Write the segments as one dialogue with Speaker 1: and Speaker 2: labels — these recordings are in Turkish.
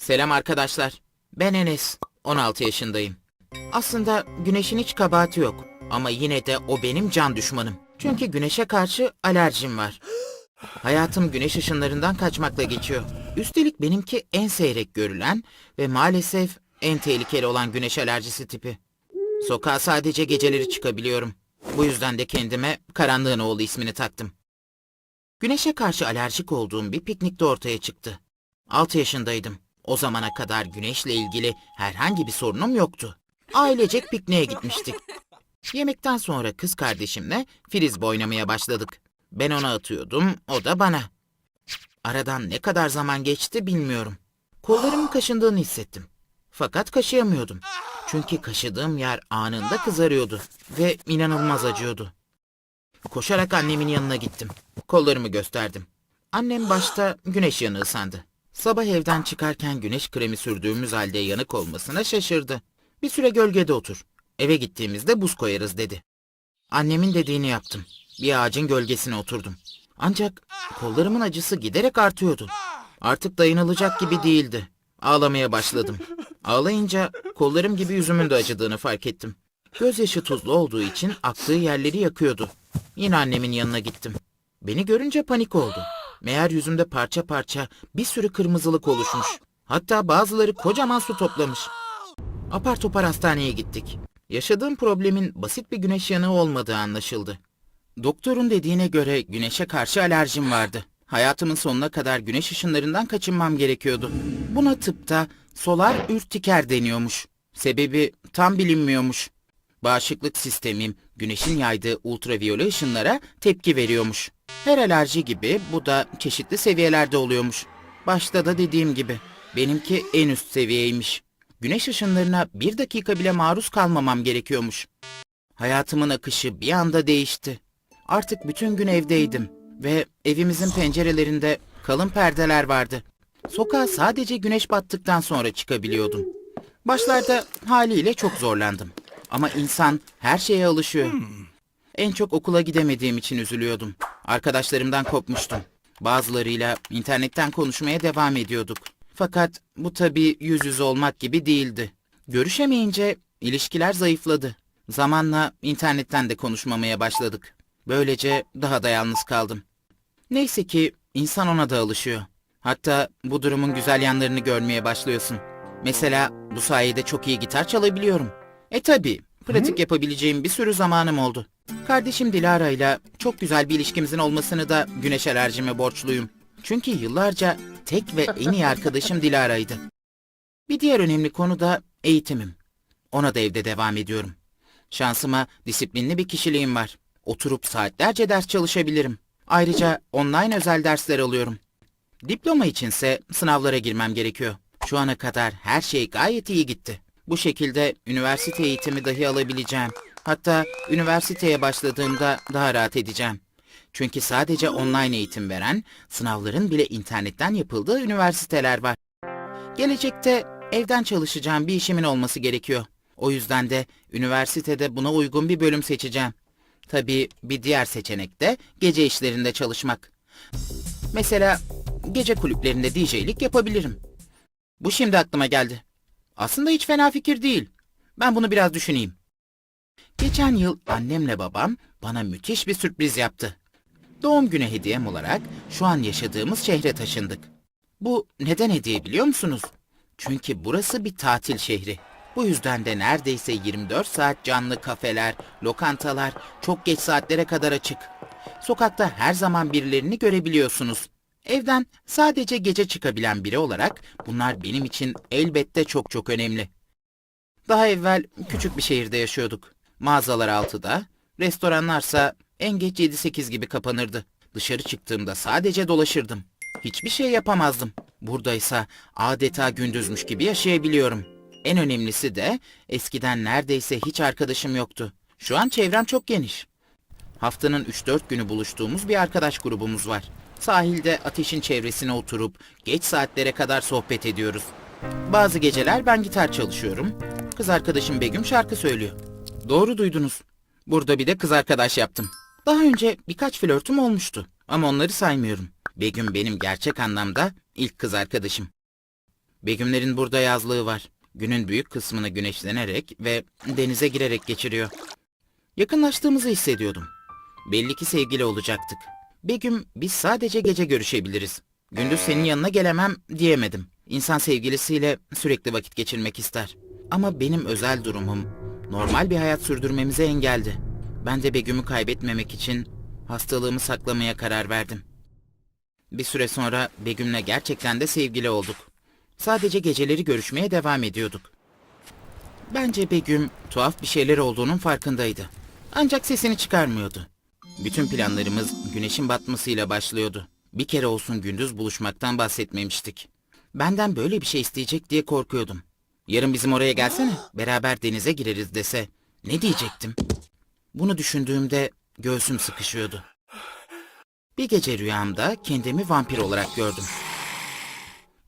Speaker 1: Selam arkadaşlar. Ben Enes. 16 yaşındayım. Aslında güneşin hiç kabahati yok. Ama yine de o benim can düşmanım. Çünkü güneşe karşı alerjim var. Hayatım güneş ışınlarından kaçmakla geçiyor. Üstelik benimki en seyrek görülen ve maalesef en tehlikeli olan güneş alerjisi tipi. Sokağa sadece geceleri çıkabiliyorum. Bu yüzden de kendime Karanlığın Oğlu ismini taktım. Güneşe karşı alerjik olduğum bir piknikte ortaya çıktı. 6 yaşındaydım. O zamana kadar güneşle ilgili herhangi bir sorunum yoktu. Ailecek pikniğe gitmiştik. Yemekten sonra kız kardeşimle frisbee oynamaya başladık. Ben ona atıyordum, o da bana. Aradan ne kadar zaman geçti bilmiyorum. Kollarımın kaşındığını hissettim. Fakat kaşıyamıyordum. Çünkü kaşıdığım yer anında kızarıyordu ve inanılmaz acıyordu. Koşarak annemin yanına gittim. Kollarımı gösterdim. Annem başta güneş yanığı sandı. Sabah evden çıkarken güneş kremi sürdüğümüz halde yanık olmasına şaşırdı. Bir süre gölgede otur. Eve gittiğimizde buz koyarız dedi. Annemin dediğini yaptım. Bir ağacın gölgesine oturdum. Ancak kollarımın acısı giderek artıyordu. Artık dayanılacak gibi değildi. Ağlamaya başladım. Ağlayınca kollarım gibi yüzümün de acıdığını fark ettim. Gözyaşı tuzlu olduğu için aktığı yerleri yakıyordu. Yine annemin yanına gittim. Beni görünce panik oldu. Meğer yüzümde parça parça bir sürü kırmızılık oluşmuş. Hatta bazıları kocaman su toplamış. Apar topar hastaneye gittik. Yaşadığım problemin basit bir güneş yanığı olmadığı anlaşıldı. Doktorun dediğine göre güneşe karşı alerjim vardı. Hayatımın sonuna kadar güneş ışınlarından kaçınmam gerekiyordu. Buna tıpta solar ürtiker deniyormuş. Sebebi tam bilinmiyormuş. Bağışıklık sistemim güneşin yaydığı ultraviyole ışınlara tepki veriyormuş. Her alerji gibi bu da çeşitli seviyelerde oluyormuş. Başta da dediğim gibi benimki en üst seviyeymiş. Güneş ışınlarına bir dakika bile maruz kalmamam gerekiyormuş. Hayatımın akışı bir anda değişti. Artık bütün gün evdeydim ve evimizin pencerelerinde kalın perdeler vardı. Sokağa sadece güneş battıktan sonra çıkabiliyordum. Başlarda haliyle çok zorlandım. Ama insan her şeye alışıyor. En çok okula gidemediğim için üzülüyordum. Arkadaşlarımdan kopmuştum. Bazılarıyla internetten konuşmaya devam ediyorduk. Fakat bu tabii yüz yüze olmak gibi değildi. Görüşemeyince ilişkiler zayıfladı. Zamanla internetten de konuşmamaya başladık. Böylece daha da yalnız kaldım. Neyse ki insan ona da alışıyor. Hatta bu durumun güzel yanlarını görmeye başlıyorsun. Mesela bu sayede çok iyi gitar çalabiliyorum. E tabi pratik yapabileceğim bir sürü zamanım oldu. Kardeşim Dilara ile çok güzel bir ilişkimizin olmasını da güneş alerjime borçluyum. Çünkü yıllarca tek ve en iyi arkadaşım Dilara'ydı. Bir diğer önemli konu da eğitimim. Ona da evde devam ediyorum. Şansıma disiplinli bir kişiliğim var. Oturup saatlerce ders çalışabilirim. Ayrıca online özel dersler alıyorum. Diploma içinse sınavlara girmem gerekiyor. Şu ana kadar her şey gayet iyi gitti. Bu şekilde üniversite eğitimi dahi alabileceğim. Hatta üniversiteye başladığımda daha rahat edeceğim. Çünkü sadece online eğitim veren, sınavların bile internetten yapıldığı üniversiteler var. Gelecekte evden çalışacağım bir işimin olması gerekiyor. O yüzden de üniversitede buna uygun bir bölüm seçeceğim. Tabii bir diğer seçenek de gece işlerinde çalışmak. Mesela gece kulüplerinde DJ'lik yapabilirim. Bu şimdi aklıma geldi. Aslında hiç fena fikir değil. Ben bunu biraz düşüneyim. Geçen yıl annemle babam bana müthiş bir sürpriz yaptı. Doğum günü hediyem olarak şu an yaşadığımız şehre taşındık. Bu neden hediye biliyor musunuz? Çünkü burası bir tatil şehri. Bu yüzden de neredeyse 24 saat canlı kafeler, lokantalar çok geç saatlere kadar açık. Sokakta her zaman birilerini görebiliyorsunuz. Evden sadece gece çıkabilen biri olarak bunlar benim için elbette çok çok önemli. Daha evvel küçük bir şehirde yaşıyorduk. Mağazalar 6'da, restoranlarsa en geç 7-8 gibi kapanırdı. Dışarı çıktığımda sadece dolaşırdım. Hiçbir şey yapamazdım. Buradaysa adeta gündüzmüş gibi yaşayabiliyorum. En önemlisi de eskiden neredeyse hiç arkadaşım yoktu. Şu an çevrem çok geniş. Haftanın 3-4 günü buluştuğumuz bir arkadaş grubumuz var. Sahilde ateşin çevresine oturup geç saatlere kadar sohbet ediyoruz. Bazı geceler ben gitar çalışıyorum. Kız arkadaşım Begüm şarkı söylüyor. Doğru duydunuz. Burada bir de kız arkadaş yaptım. Daha önce birkaç flörtüm olmuştu ama onları saymıyorum. Begüm benim gerçek anlamda ilk kız arkadaşım. Begümlerin burada yazlığı var. Günün büyük kısmını güneşlenerek ve denize girerek geçiriyor. Yakınlaştığımızı hissediyordum. Belli ki sevgili olacaktık. Begüm biz sadece gece görüşebiliriz. Gündüz senin yanına gelemem diyemedim. İnsan sevgilisiyle sürekli vakit geçirmek ister. Ama benim özel durumum normal bir hayat sürdürmemize engeldi. Ben de Begüm'ü kaybetmemek için hastalığımı saklamaya karar verdim. Bir süre sonra Begüm'le gerçekten de sevgili olduk. Sadece geceleri görüşmeye devam ediyorduk. Bence Begüm tuhaf bir şeyler olduğunun farkındaydı. Ancak sesini çıkarmıyordu. Bütün planlarımız güneşin batmasıyla başlıyordu. Bir kere olsun gündüz buluşmaktan bahsetmemiştik. Benden böyle bir şey isteyecek diye korkuyordum. Yarın bizim oraya gelsene, beraber denize gireriz dese ne diyecektim? Bunu düşündüğümde göğsüm sıkışıyordu. Bir gece rüyamda kendimi vampir olarak gördüm.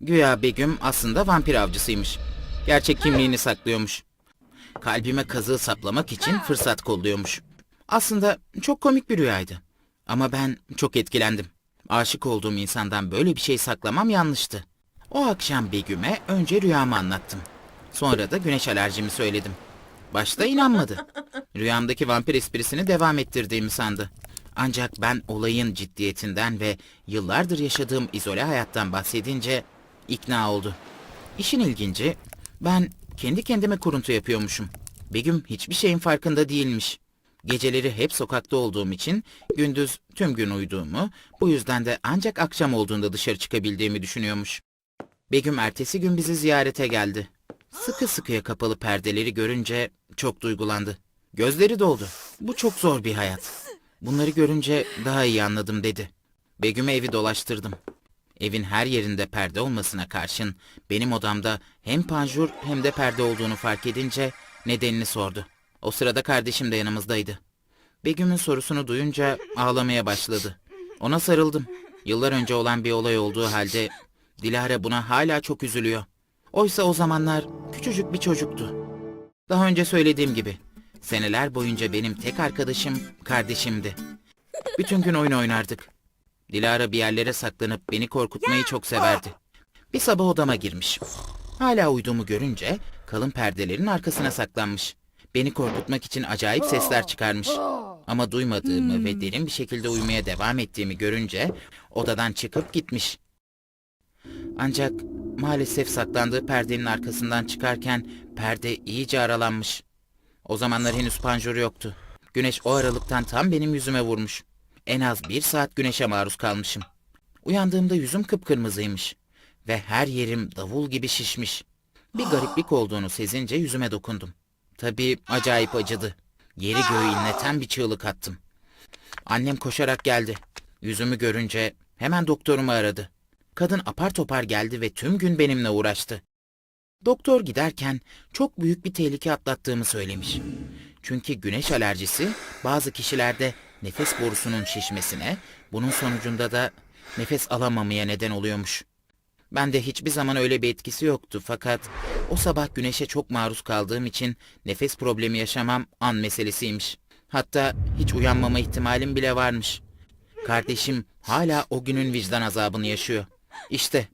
Speaker 1: Güya Begüm aslında vampir avcısıymış. Gerçek kimliğini saklıyormuş. Kalbime kazığı saplamak için fırsat kolluyormuş. Aslında çok komik bir rüyaydı. Ama ben çok etkilendim. Aşık olduğum insandan böyle bir şey saklamam yanlıştı. O akşam Begüm'e önce rüyamı anlattım. Sonra da güneş alerjimi söyledim. Başta inanmadı. Rüyamdaki vampir esprisini devam ettirdiğimi sandı. Ancak ben olayın ciddiyetinden ve yıllardır yaşadığım izole hayattan bahsedince ikna oldu. İşin ilginci ben kendi kendime kuruntu yapıyormuşum. Begüm hiçbir şeyin farkında değilmiş. Geceleri hep sokakta olduğum için gündüz tüm gün uyuduğumu, bu yüzden de ancak akşam olduğunda dışarı çıkabildiğimi düşünüyormuş. Begüm ertesi gün bizi ziyarete geldi. Sıkı sıkıya kapalı perdeleri görünce çok duygulandı. Gözleri doldu. Bu çok zor bir hayat. Bunları görünce daha iyi anladım dedi. Begüm'e evi dolaştırdım. Evin her yerinde perde olmasına karşın benim odamda hem panjur hem de perde olduğunu fark edince nedenini sordu. O sırada kardeşim de yanımızdaydı. Begüm'ün sorusunu duyunca ağlamaya başladı. Ona sarıldım. Yıllar önce olan bir olay olduğu halde Dilara buna hala çok üzülüyor. Oysa o zamanlar küçücük bir çocuktu. Daha önce söylediğim gibi seneler boyunca benim tek arkadaşım kardeşimdi. Bütün gün oyun oynardık. Dilara bir yerlere saklanıp beni korkutmayı çok severdi. Bir sabah odama girmiş. Hala uyuduğumu görünce kalın perdelerin arkasına saklanmış. Beni korkutmak için acayip sesler çıkarmış. Ama duymadığımı ve derin bir şekilde uyumaya devam ettiğimi görünce odadan çıkıp gitmiş. Ancak maalesef saklandığı perdenin arkasından çıkarken perde iyice aralanmış. O zamanlar henüz panjur yoktu. Güneş o aralıktan tam benim yüzüme vurmuş. En az bir saat güneşe maruz kalmışım. Uyandığımda yüzüm kıpkırmızıymış. Ve her yerim davul gibi şişmiş. Bir gariplik olduğunu sezince yüzüme dokundum. Tabii acayip acıdı. Yeri göğü inleten bir çığlık attım. Annem koşarak geldi. Yüzümü görünce hemen doktorumu aradı. Kadın apar topar geldi ve tüm gün benimle uğraştı. Doktor giderken çok büyük bir tehlike atlattığımı söylemiş. Çünkü güneş alerjisi bazı kişilerde nefes borusunun şişmesine, bunun sonucunda da nefes alamamaya neden oluyormuş. Bende hiçbir zaman öyle bir etkisi yoktu fakat o sabah güneşe çok maruz kaldığım için nefes problemi yaşamam an meselesiymiş. Hatta hiç uyanmama ihtimalim bile varmış. Kardeşim hala o günün vicdan azabını yaşıyor. İşte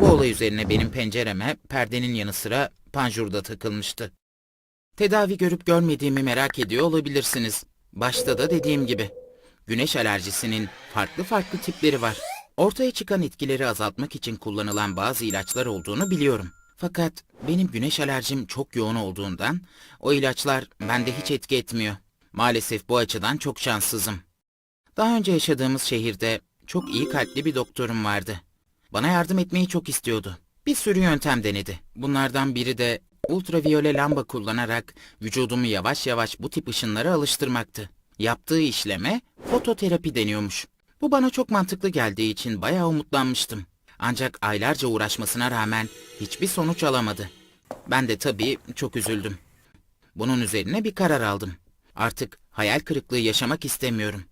Speaker 1: bu olay üzerine benim pencereme perdenin yanı sıra panjurda takılmıştı. Tedavi görüp görmediğimi merak ediyor olabilirsiniz. Başta da dediğim gibi. Güneş alerjisinin farklı farklı tipleri var. Ortaya çıkan etkileri azaltmak için kullanılan bazı ilaçlar olduğunu biliyorum. Fakat benim güneş alerjim çok yoğun olduğundan o ilaçlar bende hiç etki etmiyor. Maalesef bu açıdan çok şanssızım. Daha önce yaşadığımız şehirde çok iyi kalpli bir doktorum vardı. Bana yardım etmeyi çok istiyordu. Bir sürü yöntem denedi. Bunlardan biri de ultraviyole lamba kullanarak vücudumu yavaş yavaş bu tip ışınlara alıştırmaktı. Yaptığı işleme fototerapi deniyormuş. Bu bana çok mantıklı geldiği için bayağı umutlanmıştım. Ancak aylarca uğraşmasına rağmen hiçbir sonuç alamadı. Ben de tabii çok üzüldüm. Bunun üzerine bir karar aldım. Artık hayal kırıklığı yaşamak istemiyorum.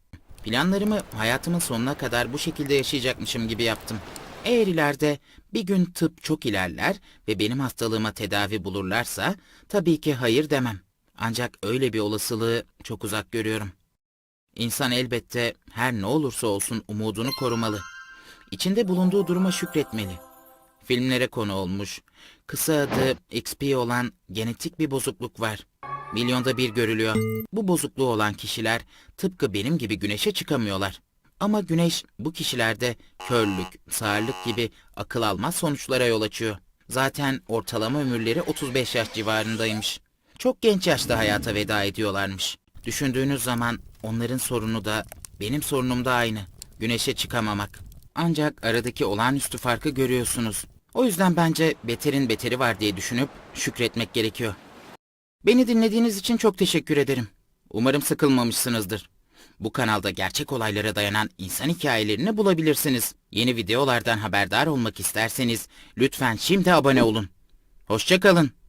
Speaker 1: Planlarımı hayatımın sonuna kadar bu şekilde yaşayacakmışım gibi yaptım. Eğer ileride bir gün tıp çok ilerler ve benim hastalığıma tedavi bulurlarsa tabii ki hayır demem. Ancak öyle bir olasılığı çok uzak görüyorum. İnsan elbette her ne olursa olsun umudunu korumalı. İçinde bulunduğu duruma şükretmeli. filmlere konu olmuş. Kısa adı XP olan genetik bir bozukluk var. Milyonda bir görülüyor. Bu bozukluğu olan kişiler tıpkı benim gibi güneşe çıkamıyorlar. Ama güneş bu kişilerde körlük, sağırlık gibi akıl almaz sonuçlara yol açıyor. Zaten ortalama ömürleri 35 yaş civarındaymış. Çok genç yaşta hayata veda ediyorlarmış. Düşündüğünüz zaman onların sorunu da benim sorunum da aynı. Güneşe çıkamamak. Ancak aradaki olağanüstü farkı görüyorsunuz. O yüzden bence beterin beteri var diye düşünüp şükretmek gerekiyor. Beni dinlediğiniz için çok teşekkür ederim. Umarım sıkılmamışsınızdır. Bu kanalda gerçek olaylara dayanan insan hikayelerini bulabilirsiniz. Yeni videolardan haberdar olmak isterseniz lütfen şimdi abone olun. Hoşçakalın.